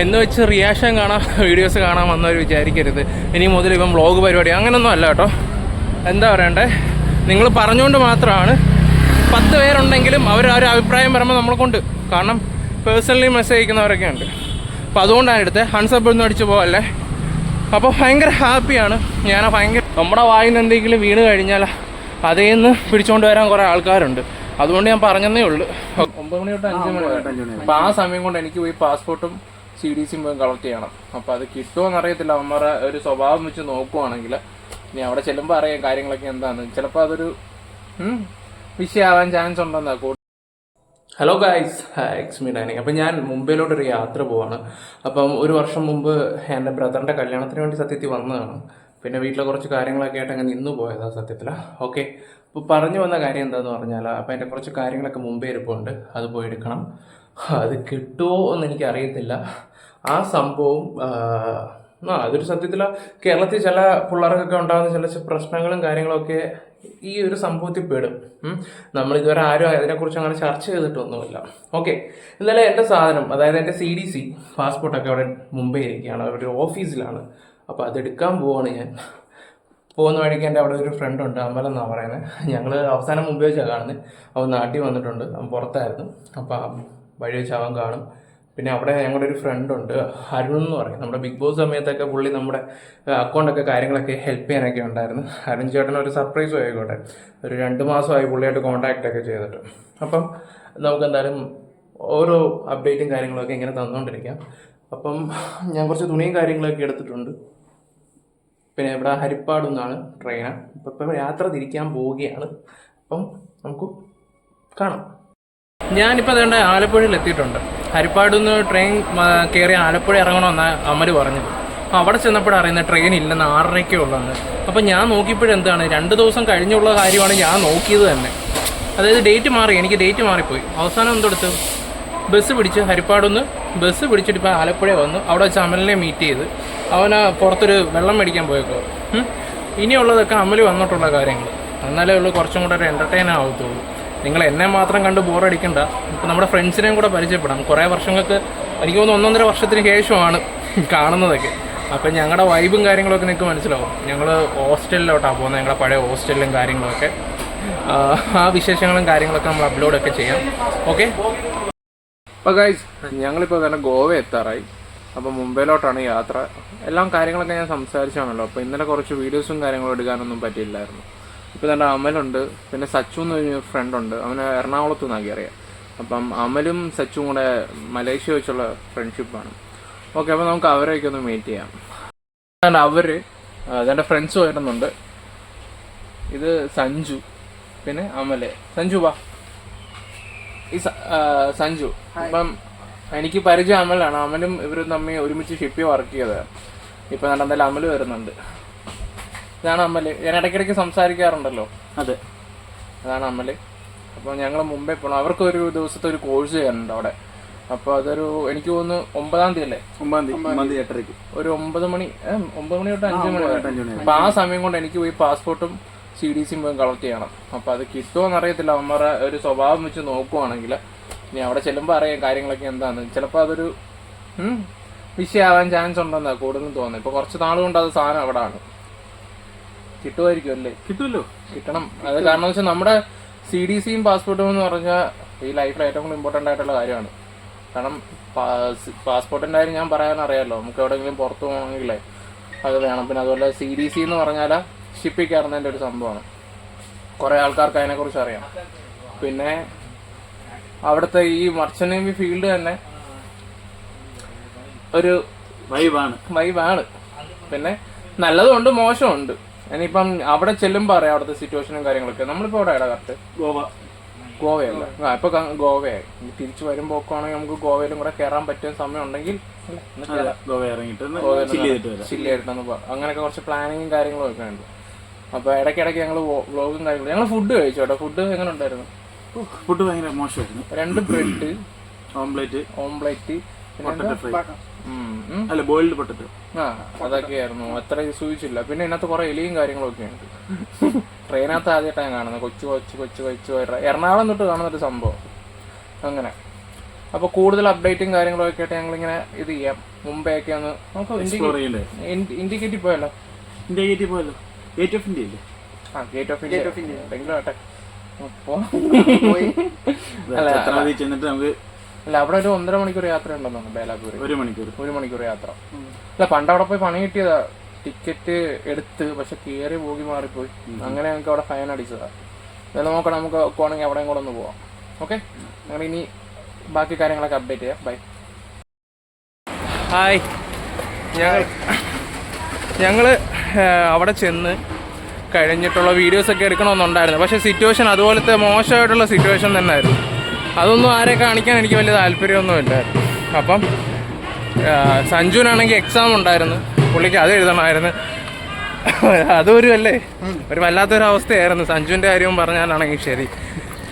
എന്ന് വെച്ച് റിയാക്ഷൻ കാണാൻ വീഡിയോസ് കാണാൻ വന്നവർ വിചാരിക്കരുത്. ഇനി മുതൽ ഇപ്പം വ്ളോഗ് പരിപാടി അങ്ങനൊന്നും അല്ല കേട്ടോ. എന്താ പറയണ്ടേ? നിങ്ങൾ പറഞ്ഞുകൊണ്ട് മാത്രമാണ്. പത്ത് പേരുണ്ടെങ്കിലും അവർ ആ ഒരു അഭിപ്രായം പറയുമ്പോൾ നമ്മളെ കൊണ്ട് കാരണം പേഴ്സണലി മെസ്സേജ് അയക്കുന്നവരൊക്കെ ഉണ്ട്. അപ്പോൾ അതുകൊണ്ടാണ് എടുത്തത് ഹൺസപ്പ് ഒന്നും അടിച്ച് പോകല്ലേ അപ്പോൾ ഭയങ്കര ഹാപ്പിയാണ് ഞാൻ ഭയങ്കര നമ്മുടെ വായിൽ നിന്ന് എന്തെങ്കിലും വീണ് കഴിഞ്ഞാൽ അതേ നിന്ന് പിടിച്ചുകൊണ്ട് വരാൻ കുറേ ആൾക്കാരുണ്ട്. അതുകൊണ്ട് ഞാൻ പറഞ്ഞതേ ഉള്ളൂ. ഒമ്പത് മണി തൊട്ട് അഞ്ച് മണി അപ്പോൾ ആ സമയം കൊണ്ട് എനിക്ക് പോയി പാസ്പോർട്ടും സി ഡി കളക്ട് ചെയ്യണം. അപ്പോൾ അത് കിട്ടുമോ എന്നറിയത്തില്ല അവന്മാരെ ഒരു സ്വഭാവം വെച്ച് നോക്കുവാണെങ്കിൽ ഇനി അവിടെ ചെല്ലുമ്പോൾ അറിയാം കാര്യങ്ങളൊക്കെ എന്താണ് ചിലപ്പോൾ അതൊരു വിഷയമാവാൻ ചാൻസ് ഉണ്ടെന്നാ കൂടുതൽ hello guys it's me Dani അപ്പം ഞാൻ മുംബൈയിലോട്ടൊരു യാത്ര പോവാണ്. അപ്പം ഒരു വർഷം മുമ്പ് എന്റെ ബ്രദറിന്റെ കല്യാണത്തിന് വേണ്ടി സത്യത്തിൽ വന്നതാണ്. പിന്നെ വീട്ടിലെ കുറച്ച് കാര്യങ്ങളൊക്കെ ആയിട്ട് അങ്ങ് നിന്ന് പോയതാണ് സത്യത്തിൽ. ഓക്കെ അപ്പോൾ പറഞ്ഞു വന്ന കാര്യം എന്താണെന്ന് പറഞ്ഞാൽ അപ്പം എന്റെ കുറച്ച് കാര്യങ്ങളൊക്കെ മുമ്പേ ഇരിപ്പുണ്ട് അത് പോയി എടുക്കണം. അത് കിട്ടുമോ എന്ന് എനിക്ക് അറിയത്തില്ല ആ സംഭവം ആ, അതൊരു സത്യത്തിൽ കേരളത്തിൽ ചില പിള്ളേർക്കൊക്കെ ഉണ്ടാകുന്ന ചില പ്രശ്നങ്ങളും കാര്യങ്ങളൊക്കെ ഈ ഒരു സംഭവത്തിൽ പെടും. നമ്മൾ ഇതുവരെ ആരും അതിനെക്കുറിച്ച് അങ്ങനെ ചർച്ച ചെയ്തിട്ടൊന്നുമില്ല. ഓക്കെ എന്നാലും എന്റെ സാധനം അതായത് എന്റെ സി ഡി സി പാസ്പോർട്ടൊക്കെ അവിടെ മുംബൈ ഇരിക്കുകയാണ് അവരുടെ ഓഫീസിലാണ്. അപ്പോൾ അതെടുക്കാൻ പോവാണ് ഞാൻ. പോകുന്ന വഴിക്ക് എന്റെ അവിടെ ഒരു ഫ്രണ്ട് ഉണ്ട് അമ്പലം എന്നാണ് പറയുന്നത്. ഞങ്ങൾ അവസാനം മുമ്പേ വെച്ചാണ് കാണുന്നത്. അവൻ നാട്ടിൽ വന്നിട്ടുണ്ട് അവൻ പുറത്തായിരുന്നു. അപ്പോൾ വഴി വെച്ച് അവൻ കാണും. പിന്നെ അവിടെ ഞങ്ങളുടെ ഒരു ഫ്രണ്ട് ഉണ്ട് അരുൺ എന്ന് പറയും. നമ്മുടെ ബിഗ് ബോസ് സമയത്തൊക്കെ പുള്ളി നമ്മുടെ അക്കൗണ്ടൊക്കെ കാര്യങ്ങളൊക്കെ ഹെൽപ്പ് ചെയ്യാനൊക്കെ ഉണ്ടായിരുന്നു. അരുൺ ചേട്ടൻ ഒരു സർപ്രൈസും ആയിക്കോട്ടെ. ഒരു രണ്ട് മാസമായി പുള്ളിയായിട്ട് കോൺടാക്റ്റ് ഒക്കെ ചെയ്തിട്ട്. അപ്പം നമുക്ക് എന്തായാലും ഓരോ അപ്ഡേറ്റും കാര്യങ്ങളൊക്കെ ഇങ്ങനെ തന്നുകൊണ്ടിരിക്കാം അപ്പം ഞാൻ കുറച്ച് തുണിയും കാര്യങ്ങളൊക്കെ എടുത്തിട്ടുണ്ട്. പിന്നെ ഇവിടെ ഹരിപ്പാട് നിന്നാണ് ട്രെയിന് ഇപ്പം ഇപ്പം യാത്ര തിരിക്കാൻ പോവുകയാണ്. അപ്പം നമുക്ക് കാണാം. ഞാനിപ്പോൾ അതുകൊണ്ട് ആലപ്പുഴയിൽ എത്തിയിട്ടുണ്ട്. ഹരിപ്പാട് നിന്ന് ട്രെയിൻ കയറി ആലപ്പുഴ ഇറങ്ങണമെന്നാണ് പറഞ്ഞു അപ്പോൾ അവിടെ ചെന്നപ്പോഴാണ് അറിയുന്നത് ട്രെയിൻ ഇല്ലെന്ന് ആറരയ്ക്കേ ഉള്ളതെന്ന് അപ്പോൾ ഞാൻ നോക്കിയപ്പോഴെന്താണ് രണ്ട് ദിവസം കഴിഞ്ഞുള്ള കാര്യമാണ് ഞാൻ നോക്കിയത് തന്നെ. അതായത് ഡേറ്റ് മാറി എനിക്ക് ഡേറ്റ് മാറിപ്പോയി. അവസാനം എന്തെടുത്ത് ബസ് പിടിച്ച് ഹരിപ്പാടുന്ന് ബസ് പിടിച്ചിട്ട് ഇപ്പോൾ ആലപ്പുഴ വന്നു. അവിടെ വെച്ച് അമലിനെ മീറ്റ് ചെയ്ത്. അവന് പുറത്തൊരു വെള്ളം മേടിക്കാൻ പോയേക്കോ. ഇനിയുള്ളതൊക്കെ അമൽ വന്നിട്ടുള്ള കാര്യങ്ങൾ എന്നാലേ ഉള്ളൂ കുറച്ചും കൂടെ ഒരു എന്റർടൈൻ ആവത്തുള്ളൂ. നിങ്ങൾ എന്നെ മാത്രം കണ്ട് ബോറടിക്കണ്ട. ഇപ്പം നമ്മുടെ ഫ്രണ്ട്സിനെയും കൂടെ പരിചയപ്പെടാം. കുറേ വർഷങ്ങൾക്ക് എനിക്ക് തോന്നുന്നു ഒന്നൊന്നര വർഷത്തിന് ശേഷമാണ് കാണുന്നതൊക്കെ. അപ്പം ഞങ്ങളുടെ വൈബും കാര്യങ്ങളൊക്കെ നിങ്ങൾക്ക് മനസ്സിലാവും. ഞങ്ങൾ ഹോസ്റ്റലിലോട്ടാണ് പോകുന്നത്. ഞങ്ങളുടെ പഴയ ഹോസ്റ്റലിലും കാര്യങ്ങളൊക്കെ. ആ, വിശേഷങ്ങളും കാര്യങ്ങളൊക്കെ നമ്മൾ അപ്ലോഡൊക്കെ ചെയ്യാം. ഓക്കെ അപ്പോൾ ഗൈസ് ഞങ്ങളിപ്പോൾ തന്നെ ഗോവ എത്താറായി. അപ്പോൾ മുംബൈയിലോട്ടാണ് യാത്ര. എല്ലാം കാര്യങ്ങളൊക്കെ ഞാൻ സംസാരിച്ചാണല്ലോ. അപ്പോൾ ഇന്നലെ കുറച്ച് വീഡിയോസും കാര്യങ്ങളും എടുക്കാനൊന്നും പറ്റിയില്ലായിരുന്നു. ഇപ്പോൾ തന്നെ അമലുണ്ട് പിന്നെ സച്ചു എന്ന് പറഞ്ഞ ഫ്രണ്ട് ഉണ്ട് അവന് എറണാകുളത്ത് നിന്നാക്കി അറിയാം അപ്പം അമലും സച്ചും കൂടെ മലേഷ്യ വെച്ചുള്ള ഫ്രണ്ട്ഷിപ്പാണ് ഓക്കെ അപ്പോൾ നമുക്ക് അവരെയൊക്കെ ഒന്ന് മീറ്റ് ചെയ്യാം. കാരണം അവർ അതെന്റെ ഫ്രണ്ട്സ് വരുന്നുണ്ട് ഇത് സഞ്ജു പിന്നെ അമൽ. സഞ്ജു വാ. ഈ സഞ്ജു. അപ്പം എനിക്ക് പരിചയം അമലാണ്. അമലും ഇവരും തമ്മിൽ ഒരുമിച്ച് ഷിപ്പി വർക്ക് ചെയ്തത് ഇപ്പം എന്തായാലും അമൽ വരുന്നുണ്ട്. ഇതാണ് അമ്മൽ ഞാൻ ഇടയ്ക്കിടയ്ക്ക് സംസാരിക്കാറുണ്ടല്ലോ. അതെ. അതാണ് അമ്മൽ അപ്പോൾ ഞങ്ങൾ മുമ്പേ പോകണം അവർക്ക് ഒരു ദിവസത്തെ ഒരു കോഴ്സ് ചെയ്യാനുണ്ട് അവിടെ. അപ്പോൾ അതൊരു എനിക്ക് തോന്നുന്നു ഒമ്പതാം തീയതി അല്ലേ? ഒമ്പതാം തീയതി. ഒമ്പതാം തീയതി. എട്ടരയ്ക്ക് ഒരു ഒമ്പത് മണി ഒമ്പത് മണി തൊട്ട് അഞ്ച് മണി വരെ. അഞ്ച് മണി അപ്പൊ ആ സമയം കൊണ്ട് എനിക്ക് പോയി പാസ്പോർട്ടും സി ഡി സിയും പോയി കളക്ട് ചെയ്യണം. അപ്പോൾ അത് കിട്ടുമോ എന്നറിയത്തില്ല. അവന്മാരെ ഒരു സ്വഭാവം വെച്ച് നോക്കുവാണെങ്കിൽ ഇനി അവിടെ ചെല്ലുമ്പോൾ അറിയാം കാര്യങ്ങളൊക്കെ എന്താന്ന്. ചിലപ്പോൾ അതൊരു വിഷയാവാൻ വിഷയമാവാൻ ചാൻസ് ഉണ്ടെന്നാ കൂടുതലും തോന്നുന്നത്. ഇപ്പൊ കുറച്ച് നാളുകൊണ്ട് കൊണ്ട് അത് സാധനം അവിടെ ആണ്. കിട്ടുമായിരിക്കും അല്ലേ? കിട്ടുമല്ലോ. കിട്ടണം. അത് കാരണം വെച്ചാൽ നമ്മുടെ സി ഡി സിയും പാസ്പോർട്ടും എന്ന് പറഞ്ഞാൽ ഈ ലൈഫിൽ ഏറ്റവും കൂടുതൽ ഇമ്പോർട്ടന്റ് ആയിട്ടുള്ള കാര്യമാണ്. കാരണം പാസ്പോർട്ടിന്റെ കാര്യം ഞാൻ പറയാൻ അറിയാമല്ലോ നമുക്ക് എവിടെയെങ്കിലും പുറത്തു പോകണമെങ്കിലേ അത് വേണം. പിന്നെ അതുപോലെ സി ഡി സി എന്ന് പറഞ്ഞാൽ ഷിപ്പിൽ കയറുന്നതിന്റെ ഒരു സംഭവമാണ്. കുറേ ആൾക്കാർക്ക് അതിനെക്കുറിച്ച് അറിയാം. പിന്നെ അവിടുത്തെ ഈ മർച്ചനേമി ഫീൽഡ് തന്നെ ഒരു വൈബാണ് വൈബാണ് പിന്നെ നല്ലതുണ്ട് മോശമുണ്ട് ഇനിയിപ്പം അവിടെ ചെല്ലുമ്പോൾ അറിയാം അവിടുത്തെ സിറ്റുവേഷനും കാര്യങ്ങളൊക്കെ. നമ്മളിപ്പോൾ അവിടെ ഇടാ കറക്റ്റ്? ഗോവ. ഗോവയല്ല? ആ ഇപ്പൊ ഗോവയായി. തിരിച്ചു വരുമ്പോ ആണെങ്കിൽ നമുക്ക് ഗോവയിലും കൂടെ കയറാൻ പറ്റുന്ന സമയം ഉണ്ടെങ്കിൽ ഗോവ ഇറങ്ങിയിട്ട് അങ്ങനെയൊക്കെ കുറച്ച് പ്ലാനിങ്ങും കാര്യങ്ങളും ഒക്കെ ഉണ്ട്. അപ്പൊ ഇടയ്ക്കിടയ്ക്ക് ഞങ്ങൾ വ്ലോഗും കാര്യങ്ങളും. ഞങ്ങൾ ഫുഡ് കഴിച്ചു കേട്ടോ. ഫുഡ് എങ്ങനെ ഉണ്ടായിരുന്നു? ഫുഡ് ഭയങ്കര മോശമായിരുന്നു. രണ്ട് ബ്രെഡ് ഓംപ്ലേറ്റ് ഓംപ്ലേറ്റ് അല്ല ബോയിൽഡ് പൊട്ടറ്റോ ആ അതൊക്കെയായിരുന്നു. അത്ര സൂചിച്ചില്ല. പിന്നെ ഇതിനകത്ത് കുറെ എലിയും കാര്യങ്ങളും ഒക്കെ ഉണ്ട്. ട്രെയിനകത്ത് ആദ്യമായിട്ടാണ് കാണുന്നത്. കൊച്ചു കൊച്ചു കൊച്ചു കൊച്ചു എറണാകുളം തൊട്ട് കാണുന്ന ഒരു സംഭവം. അങ്ങനെ. അപ്പൊ കൂടുതൽ അപ്ഡേറ്റും കാര്യങ്ങളൊക്കെ ആയിട്ട് ഞങ്ങളിങ്ങനെ ഇത് ചെയ്യാം. മുംബൈ ഒക്കെ ഒന്ന് നമുക്ക് ഇൻഡിക്കേറ്റീവ് പോയല്ലോ? ഇൻഡിക്കേറ്റീവ് പോയല്ലോ. ഗേറ്റ് ഓഫ് ഇന്ത്യ അല്ലേ ആ gate of India of India എന്തെങ്കിലും ആട്ടെ. അപ്പോ ഛത്രപതി ചെന്നിട്ട് നമുക്ക് അല്ല അവിടെ ഒരു ഒന്നര മണിക്കൂർ യാത്ര ഉണ്ടെന്നാണ് ബേലാപൂർ ഒരു മണിക്കൂർ. ഒരു മണിക്കൂർ യാത്ര. അല്ല പണ്ട് അവിടെ പോയി പണി കിട്ടിയതാ. ടിക്കറ്റ് എടുത്ത് പക്ഷെ കയറി പോകി മാറിപ്പോയി. അങ്ങനെ ഞങ്ങൾക്ക് അവിടെ ഫൈൻ അടിച്ചതാ. എന്തായാലും നോക്കണം നമുക്ക് പോകണമെങ്കിൽ അവിടെയും കൂടെ ഒന്ന് പോവാം. ഓക്കെ? ഞങ്ങൾ ഇനി ബാക്കി കാര്യങ്ങളൊക്കെ അപ്ഡേറ്റ് ചെയ്യാം. ബൈ. ഹായ്. ഞങ്ങൾ ഞങ്ങൾ അവിടെ ചെന്ന് കഴിഞ്ഞിട്ടുള്ള വീഡിയോസൊക്കെ എടുക്കണമെന്നുണ്ടായിരുന്നു. പക്ഷേ സിറ്റുവേഷൻ അതുപോലത്തെ മോശമായിട്ടുള്ള സിറ്റുവേഷൻ തന്നെ ആയിരുന്നു അതൊന്നും ആരെ കാണിക്കാൻ എനിക്ക് വലിയ താല്പര്യമൊന്നുമില്ലായിരുന്നു അപ്പം സഞ്ജുവിനാണെങ്കിൽ എക്സാം ഉണ്ടായിരുന്നു. പുള്ളിക്ക് അത് എഴുതണമായിരുന്നു. അതൊരു അല്ലേ? ഒരു വല്ലാത്തൊരു അവസ്ഥയായിരുന്നു സഞ്ജുവിന്റെ കാര്യവും പറഞ്ഞാലാണെങ്കിൽ ശരി.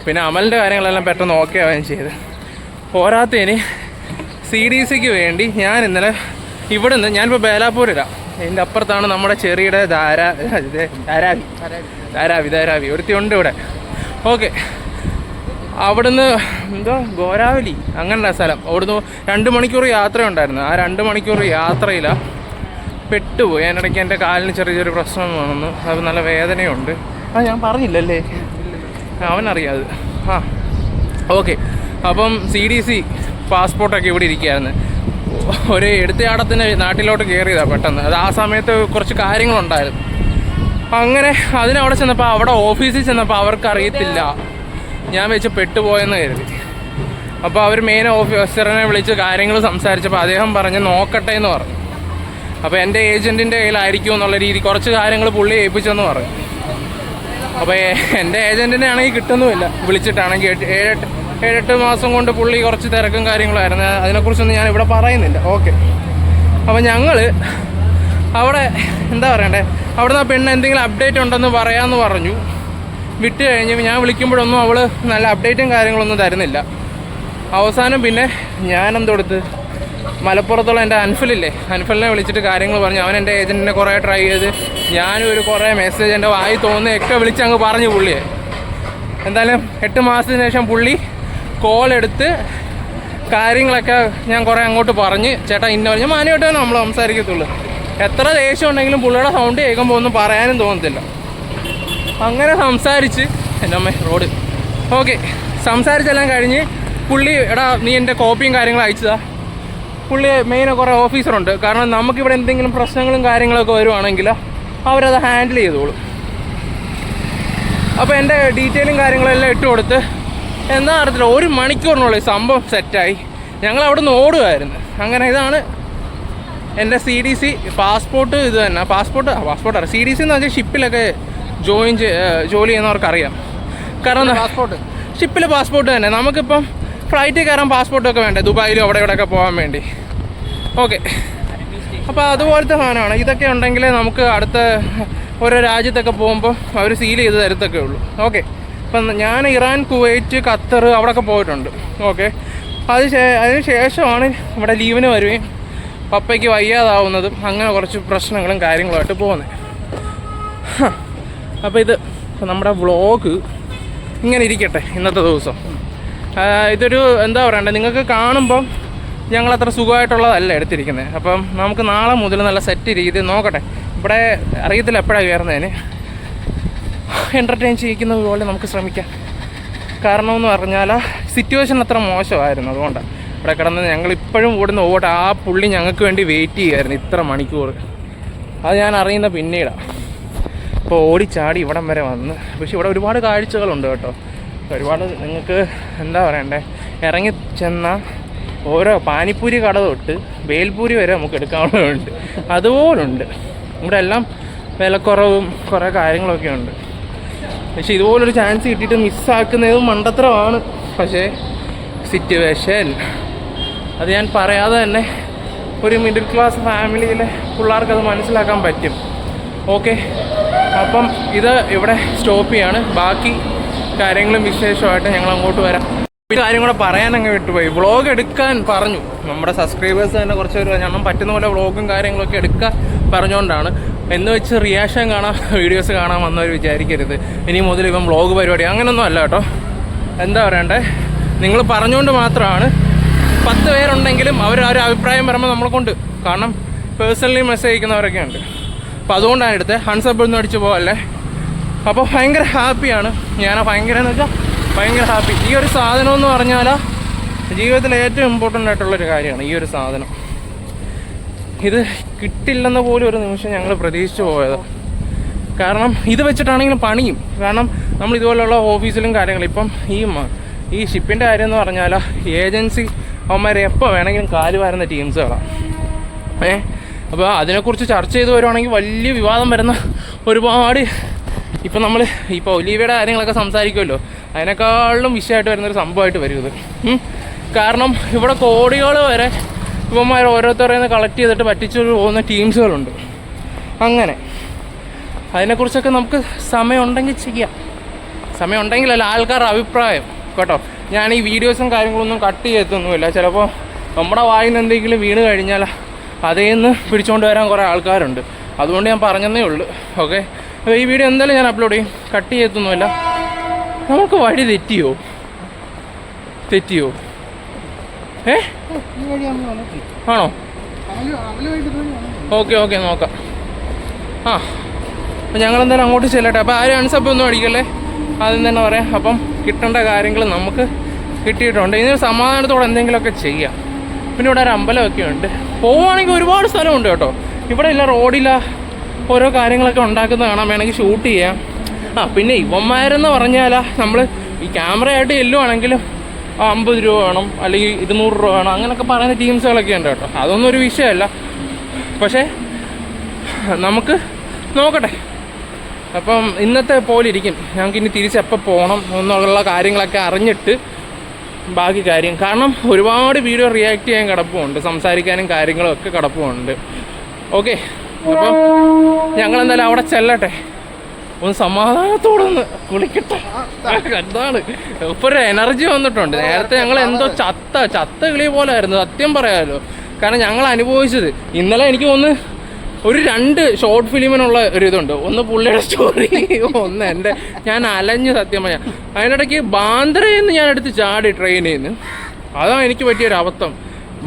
പിന്നെ അമലിന്റെ കാര്യങ്ങളെല്ലാം പെട്ടെന്ന് ഓക്കെ ആവുകയും ചെയ്ത്. പോരാത്തതിന് സി ഡി സിക്ക് വേണ്ടി ഞാൻ ഇന്നലെ ഇവിടെ നിന്ന് ഞാനിപ്പോൾ ബേലാപ്പൂരിലാണ് ഇതിന്റെ അപ്പുറത്താണ് നമ്മുടെ ചെറിയുടെ ധാരാ ധാരാവി ധാരാവി. ധാരാവി ധാരാവി. ഒരുത്തിയുണ്ട് ഇവിടെ. ഓക്കെ അവിടുന്ന് എന്തോ ഗോരാവലി അങ്ങനെയുള്ള സ്ഥലം. അവിടുന്ന് രണ്ട് മണിക്കൂർ യാത്രയുണ്ടായിരുന്നു. ആ രണ്ട് മണിക്കൂർ യാത്രയിലാണ് പെട്ടുപോയി. അതിനിടയ്ക്ക് എന്റെ കാലിന് ചെറിയ ചെറിയ പ്രശ്നം വന്നു. അത് നല്ല വേദനയുണ്ട്. ആ ഞാൻ പറഞ്ഞില്ലല്ലേ? അവനറിയാതെ. ആ ഓക്കെ. അപ്പം സി ഡി സി പാസ്പോർട്ടൊക്കെ ഇവിടെ ഇരിക്കുകയായിരുന്നു. ഒരു എടുത്തയാടത്തിന് നാട്ടിലോട്ട് കയറിയതാണ് പെട്ടെന്ന്. അത് ആ സമയത്ത് കുറച്ച് കാര്യങ്ങളുണ്ടായിരുന്നു. അങ്ങനെ അതിനവിടെ ചെന്നപ്പോൾ അവിടെ ഓഫീസിൽ ചെന്നപ്പോൾ അവർക്ക് അറിയത്തില്ല ഞാൻ വെച്ച് പെട്ടുപോയെന്ന് കരുതി. അപ്പോൾ അവർ മെയിൻ ഓഫീസറിനെ വിളിച്ച് കാര്യങ്ങൾ സംസാരിച്ചപ്പോൾ അദ്ദേഹം പറഞ്ഞ് നോക്കട്ടെ എന്ന് പറഞ്ഞു. അപ്പോൾ എന്റെ ഏജന്റിന്റെ കയ്യിലായിരിക്കും എന്നുള്ള രീതി കുറച്ച് കാര്യങ്ങൾ പുള്ളി ഏൽപ്പിച്ചെന്ന് പറഞ്ഞു. അപ്പോൾ എന്റെ ഏജന്റിനെ ആണെങ്കിൽ കിട്ടുന്നുമില്ല. വിളിച്ചിട്ടാണെങ്കിൽ ഏഴെട്ട് ഏഴെട്ട് മാസം കൊണ്ട് പുള്ളി കുറച്ച് തിരക്കും കാര്യങ്ങളായിരുന്നു. അതിനെക്കുറിച്ചൊന്നും ഞാൻ ഇവിടെ പറയുന്നില്ല. ഓക്കെ. അപ്പോൾ ഞങ്ങൾ അവിടെ എന്താ പറയണ്ടേ? അവിടെ നിന്ന് ആ പെണ്ണ് എന്തെങ്കിലും അപ്ഡേറ്റ് ഉണ്ടെന്ന് പറയാമെന്ന് പറഞ്ഞു. വിട്ട് കഴിഞ്ഞ് ഞാൻ വിളിക്കുമ്പോഴൊന്നും അവൾ നല്ല അപ്ഡേറ്റും കാര്യങ്ങളൊന്നും തരുന്നില്ല. അവസാനം പിന്നെ ഞാൻ എന്തെടുത്ത് മലപ്പുറത്തുള്ള എന്റെ അൻഫലില്ലേ? അൻഫലിനെ വിളിച്ചിട്ട് കാര്യങ്ങൾ പറഞ്ഞു. അവൻ എന്റെ ഏജന്റിനെ കുറേ ട്രൈ ചെയ്ത് ഞാനും ഒരു കുറേ മെസ്സേജ് എന്റെ വായി തോന്നുന്നതൊക്കെ വിളിച്ച് അങ്ങ് പറഞ്ഞു പുള്ളിയെ. എന്തായാലും എട്ട് മാസത്തിന് ശേഷം പുള്ളി കോൾ എടുത്ത് കാര്യങ്ങളൊക്കെ ഞാൻ കുറേ അങ്ങോട്ട് പറഞ്ഞ് ചേട്ടാ ഇന്ന പറഞ്ഞ് മാനുമായിട്ടാണ് നമ്മൾ സംസാരിക്കത്തുള്ളൂ. എത്ര ദേഷ്യം ഉണ്ടെങ്കിലും പുള്ളിയുടെ സൗണ്ട് കേൾക്കുമ്പോൾ ഒന്നും പറയാനും തോന്നത്തില്ല. അങ്ങനെ സംസാരിച്ച് എന്റെ അമ്മ റോഡ്. ഓക്കെ സംസാരിച്ചെല്ലാം കഴിഞ്ഞ് പുള്ളി എടാ നീ എന്റെ കോപ്പിയും കാര്യങ്ങളും അയച്ചതാ. പുള്ളി മെയിൻ കുറേ ഓഫീസറുണ്ട് കാരണം നമുക്കിവിടെ എന്തെങ്കിലും പ്രശ്നങ്ങളും കാര്യങ്ങളൊക്കെ വരുവാണെങ്കിൽ അവരത് ഹാൻഡിൽ ചെയ്തോളും. അപ്പോൾ എന്റെ ഡീറ്റെയിലും കാര്യങ്ങളെല്ലാം ഇട്ട് കൊടുത്ത് എന്താ അറിയത്തില്ല ഒരു മണിക്കൂറിനുള്ളിൽ സംഭവം സെറ്റായി. ഞങ്ങൾ അവിടെ നിന്ന് ഓടുമായിരുന്നു അങ്ങനെ ഇതാണ് എന്റെ സി ഡി സി പാസ്പോർട്ട് ഇത് തന്നെ. Passport passport C D C എന്ന് വെച്ചാൽ ഷിപ്പിലൊക്കെ ജോയിൻ ജോലി ചെയ്യുന്നവർക്ക് അറിയാം കാരണം പാസ്പോർട്ട് ഷിപ്പിൽ പാസ്പോർട്ട് തന്നെ. നമുക്കിപ്പം ഫ്ലൈറ്റിൽ കയറാൻ പാസ്പോർട്ടൊക്കെ വേണ്ടേ? ദുബായിലും അവിടെ ഇവിടെയൊക്കെ പോകാൻ വേണ്ടി. ഓക്കെ അപ്പോൾ അതുപോലത്തെ സാധനമാണ്. ഇതൊക്കെ ഉണ്ടെങ്കിലേ നമുക്ക് അടുത്ത ഓരോ രാജ്യത്തൊക്കെ പോകുമ്പോൾ അവർ സീൽ ചെയ്ത് തരത്തൊക്കെ ഉള്ളൂ. ഓക്കെ ഇപ്പം ഞാൻ ഇറാൻ കുവൈറ്റ് ഖത്തർ അവിടെയൊക്കെ പോയിട്ടുണ്ട്. ഓക്കെ അത് അതിന് ശേഷമാണ് ഇവിടെ ലീവിന് വരുകയും പപ്പയ്ക്ക് വയ്യാതാവുന്നതും അങ്ങനെ കുറച്ച് പ്രശ്നങ്ങളും കാര്യങ്ങളുമായിട്ട് പോകുന്നത്. അപ്പോൾ ഇത് നമ്മുടെ വ്ളോഗ് ഇങ്ങനെ ഇരിക്കട്ടെ ഇന്നത്തെ ദിവസം. ഇതൊരു എന്താ പറയണ്ടേ നിങ്ങൾക്ക് കാണുമ്പം ഞങ്ങൾ അത്ര സുഖമായിട്ടുള്ളതല്ല എടുത്തിരിക്കുന്നത് അപ്പം നമുക്ക് നാളെ മുതൽ നല്ല സെറ്റ് രീതി നോക്കട്ടെ. ഇവിടെ അറിയത്തില്ല എപ്പോഴാണ് കയറുന്നതിന് എന്റർടൈൻ ചെയ്യിക്കുന്നത് പോലെ നമുക്ക് ശ്രമിക്കാം. കാരണം എന്ന് പറഞ്ഞാൽ സിറ്റുവേഷൻ അത്ര മോശമായിരുന്നു അതുകൊണ്ടാണ് ഇവിടെ കിടന്ന് ഞങ്ങൾ ഇപ്പോഴും ഓടുന്ന ഓട്ട് ആ പുള്ളി ഞങ്ങൾക്ക് വേണ്ടി വെയിറ്റ് ചെയ്യുമായിരുന്നു ഇത്ര മണിക്കൂർ അത് ഞാൻ അറിയുന്ന പിന്നീടാണ് അപ്പോൾ ഓടിച്ചാടി ഇവിടം വരെ വന്ന്. പക്ഷെ ഇവിടെ ഒരുപാട് കാഴ്ചകളുണ്ട് കേട്ടോ. ഒരുപാട് നിങ്ങൾക്ക് എന്താ പറയണ്ടേ? ഇറങ്ങി ചെന്ന ഓരോ പാനിപ്പൂരി കട തൊട്ട് വേൽപൂരി വരെ നമുക്ക് എടുക്കാവുന്നതുണ്ട് അതുപോലുണ്ട്. ഇവിടെ എല്ലാം വിലക്കുറവും കുറേ കാര്യങ്ങളൊക്കെ ഉണ്ട്. പക്ഷേ ഇതുപോലൊരു ചാൻസ് കിട്ടിയിട്ട് മിസ്സാക്കുന്നതും മണ്ടത്തരമാണ്. പക്ഷേ സിറ്റുവേഷൻ അത് ഞാൻ പറയാതെ തന്നെ ഒരു മിഡിൽ ക്ലാസ് ഫാമിലിയിലെ പിള്ളേർക്ക് അത് മനസ്സിലാക്കാൻ പറ്റും. ഓക്കെ. അപ്പം ഇത് ഇവിടെ സ്റ്റോപ്പ് ചെയ്യാണ്. ബാക്കി കാര്യങ്ങളും വിശേഷമായിട്ട് ഞങ്ങൾ അങ്ങോട്ട് വരാം. ഒരു കാര്യം കൂടെ പറയാൻ അങ്ങ് വിട്ടുപോയി വ്ളോഗ് എടുക്കാൻ പറഞ്ഞു. നമ്മുടെ സബ്സ്ക്രൈബേഴ്സ് തന്നെ കുറച്ച് പേര് ഞങ്ങൾ പറ്റുന്ന പോലെ വ്ളോഗും കാര്യങ്ങളൊക്കെ എടുക്കാൻ പറഞ്ഞുകൊണ്ടാണ് എന്ന് വെച്ച് റിയാക്ഷൻ കാണാൻ വീഡിയോസ് കാണാൻ വന്നവർ വിചാരിക്കരുത്. ഇനി മുതൽ ഇപ്പം വ്ളോഗ് പരിപാടി അങ്ങനെയൊന്നും അല്ല കേട്ടോ. എന്താ പറയണ്ടേ? നിങ്ങൾ പറഞ്ഞുകൊണ്ട് മാത്രമാണ്. പത്ത് പേരുണ്ടെങ്കിലും അവർ ആ ഒരു അഭിപ്രായം പറയുമ്പോൾ നമ്മളെ കൊണ്ട്. കാരണം പേഴ്സണലി മെസ്സേജ് അയക്കുന്നവരൊക്കെ ഉണ്ട്. അപ്പോൾ അതുകൊണ്ടാണ് എടുത്തത് ഹൺസബ് ഒന്നും അടിച്ച് പോകല്ലേ അപ്പോൾ ഭയങ്കര ഹാപ്പിയാണ്. ഞാൻ ഭയങ്കര എന്ന് വെച്ചാൽ ഭയങ്കര ഹാപ്പി. ഈ ഒരു സാധനം എന്ന് പറഞ്ഞാൽ ജീവിതത്തിൽ ഏറ്റവും ഇമ്പോർട്ടന്റ് ആയിട്ടുള്ളൊരു കാര്യമാണ് ഈ ഒരു സാധനം. ഇത് കിട്ടില്ലെന്ന പോലും ഒരു നിമിഷം ഞങ്ങൾ പ്രതീക്ഷിച്ചു പോയത്. കാരണം ഇത് വെച്ചിട്ടാണെങ്കിലും പണിയും. കാരണം നമ്മൾ ഇതുപോലെയുള്ള ഓഫീസിലും കാര്യങ്ങളും ഇപ്പം ഈ ഈ ഷിപ്പിന്റെ കാര്യം എന്ന് പറഞ്ഞാൽ ഏജൻസി അവന്മാരെ എപ്പോൾ വേണമെങ്കിലും കാൽ വാരുന്ന ടീംസുകളാണ് ഏ? അപ്പോൾ അതിനെക്കുറിച്ച് ചർച്ച ചെയ്ത് വരുവാണെങ്കിൽ വലിയ വിവാദം വരുന്ന ഒരുപാട് ഇപ്പം നമ്മൾ ഇപ്പോൾ ഒലീവയുടെ കാര്യങ്ങളൊക്കെ സംസാരിക്കുമല്ലോ. അതിനേക്കാളും വിഷയമായിട്ട് വരുന്നൊരു സംഭവമായിട്ട് വരും ഇത്. കാരണം ഇവിടെ കോടികൾ വരെ ഇവന്മാർ ഓരോരുത്തരെ കളക്ട് ചെയ്തിട്ട് പറ്റിച്ചു പോകുന്ന ടീംസുകളുണ്ട് അങ്ങനെ. അതിനെക്കുറിച്ചൊക്കെ നമുക്ക് സമയമുണ്ടെങ്കിൽ ചെയ്യാം. സമയമുണ്ടെങ്കിലല്ല ആൾക്കാരുടെ അഭിപ്രായം. കേട്ടോ. ഞാൻ ഈ വീഡിയോസും കാര്യങ്ങളൊന്നും കട്ട് ചെയ്തൊന്നുമില്ല ചിലപ്പോൾ നമ്മുടെ വായിൽ നിന്ന് എന്തെങ്കിലും വീണ് കഴിഞ്ഞാൽ അതേ നിന്ന് പിടിച്ചുകൊണ്ട് വരാൻ കുറേ ആൾക്കാരുണ്ട്. അതുകൊണ്ട് ഞാൻ പറഞ്ഞതേ ഉള്ളൂ. ഓക്കെ അപ്പോൾ ഈ വീഡിയോ എന്തായാലും ഞാൻ അപ്ലോഡ് ചെയ്യും. കട്ട് ചെയ്തൊന്നുമില്ല നമുക്ക് വഴി തെറ്റിയോ? തെറ്റിയോ? ഏ? ആണോ? ഓക്കെ ഓക്കെ നോക്കാം. ആ. അപ്പം ഞങ്ങളെന്തായാലും അങ്ങോട്ട് ചെല്ലട്ടെ. അപ്പോൾ ആരും അൺസപ്പ് ഒന്നും അടിക്കല്ലേ? ആദ്യം തന്നെ പറയാം. അപ്പം കിട്ടേണ്ട കാര്യങ്ങൾ നമുക്ക് കിട്ടിയിട്ടുണ്ട്. ഇനി സമാധാനത്തോടെ എന്തെങ്കിലുമൊക്കെ ചെയ്യാം. പിന്നെ ഇവിടെ ഒരു അമ്പലമൊക്കെ ഉണ്ട്. പോവുകയാണെങ്കിൽ ഒരുപാട് സ്ഥലമുണ്ട് കേട്ടോ. ഇവിടെ ഇല്ല റോഡില്ല ഓരോ കാര്യങ്ങളൊക്കെ ഉണ്ടാക്കുന്നത് കാണാൻ വേണമെങ്കിൽ ഷൂട്ട് ചെയ്യാം. ആ പിന്നെ ഇവന്മാരെന്ന് പറഞ്ഞാൽ നമ്മൾ ഈ ക്യാമറയായിട്ട് ചെല്ലുവാണെങ്കിലും അമ്പത് രൂപ വേണം അല്ലെങ്കിൽ ഇരുന്നൂറ് രൂപ വേണം അങ്ങനെയൊക്കെ പറയുന്ന ടീംസുകളൊക്കെ ഉണ്ട് കേട്ടോ. അതൊന്നും ഒരു വിഷയമല്ല. പക്ഷേ നമുക്ക് നോക്കട്ടെ. അപ്പം ഇന്നത്തെ പോലെ ഇരിക്കും. ഞങ്ങൾക്ക് ഇനി തിരിച്ചെപ്പോൾ പോകണം എന്നുള്ള കാര്യങ്ങളൊക്കെ അറിഞ്ഞിട്ട് ബാക്കി കാര്യം. കാരണം ഒരുപാട് വീഡിയോ റിയാക്ട് ചെയ്യാൻ കിടപ്പുണ്ട്. സംസാരിക്കാനും കാര്യങ്ങളും ഒക്കെ കിടപ്പുണ്ട്. ഓക്കെ അപ്പം ഞങ്ങളെന്തായാലും അവിടെ ചെല്ലട്ടെ. ഒന്ന് സമാധാനത്തോടെ ഒന്ന് കുളിക്കട്ടെ. എന്താണ്? ഇപ്പൊ ഒരു എനർജി വന്നിട്ടുണ്ട്. നേരത്തെ ഞങ്ങൾ എന്തോ ചത്ത ചത്ത കിളി പോലെ ആയിരുന്നു സത്യം പറയാലോ. കാരണം ഞങ്ങൾ അനുഭവിച്ചത്. ഇന്നലെ എനിക്ക് ഒന്ന് ഒരു രണ്ട് ഷോർട്ട് ഫിലിമിനുള്ള ഒരു ഇതുണ്ട്. ഒന്ന് പുള്ളിയുടെ സ്റ്റോറി ഒന്ന് എന്റെ. ഞാൻ അലഞ്ഞ് സത്യം പറഞ്ഞാൽ അതിനിടയ്ക്ക് ബാന്ദ്രയിൽ നിന്ന് ഞാൻ എടുത്ത് ചാടി ട്രെയിനിൽ നിന്ന്. അതാണ് എനിക്ക് പറ്റിയൊരു അബദ്ധം.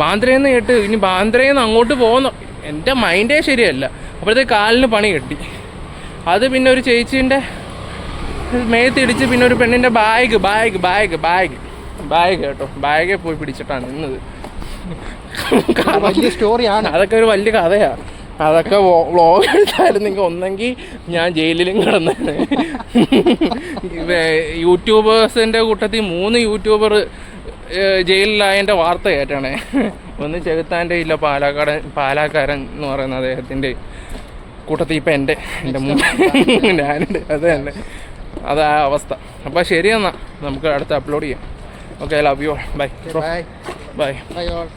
ബാന്ദ്രയിൽ നിന്ന് കേട്ട് ഇനി ബാന്ദ്രയിൽ നിന്ന് അങ്ങോട്ട് പോകുന്നു എന്റെ മൈൻഡേ ശരിയല്ല. അപ്പോഴത്തേക്ക് കാലിന് പണി കെട്ടി. അത് പിന്നെ ഒരു ചേച്ചീന്റെ മേത്തിടിച്ച് പിന്നെ ഒരു പെണ്ണിന്റെ bag bag bag bag bag കേട്ടോ. ബാഗേ പോയി പിടിച്ചിട്ടാണ് നിന്നത്. വലിയ സ്റ്റോറിയാണ് അതൊക്കെ ഒരു വലിയ കഥയാണ് അതൊക്കെ വ്ളോഗ് എടുത്തായിരുന്നെങ്കിൽ ഒന്നെങ്കിൽ ഞാൻ ജയിലിലും കിടന്നാണ് യൂട്യൂബേഴ്സിന്റെ കൂട്ടത്തിൽ മൂന്ന് യൂട്യൂബർ ജയിലിലായതിന്റെ വാർത്ത കേട്ടാണേ. ഒന്ന് ചെകുത്താന്റെ ഇല്ല പാലാക്കാടൻ പാലാക്കാരൻ എന്ന് പറയുന്ന അദ്ദേഹത്തിന്റെ കൂട്ടത്തിൽ ഇപ്പം എന്റെ എന്റെ ഞാനുണ്ട്. അത് തന്നെ. അതാ അവസ്ഥ. അപ്പോൾ ശരി എന്നാ. നമുക്ക് അടുത്ത് അപ്ലോഡ് ചെയ്യാം. Okay love you bye bye bye bye all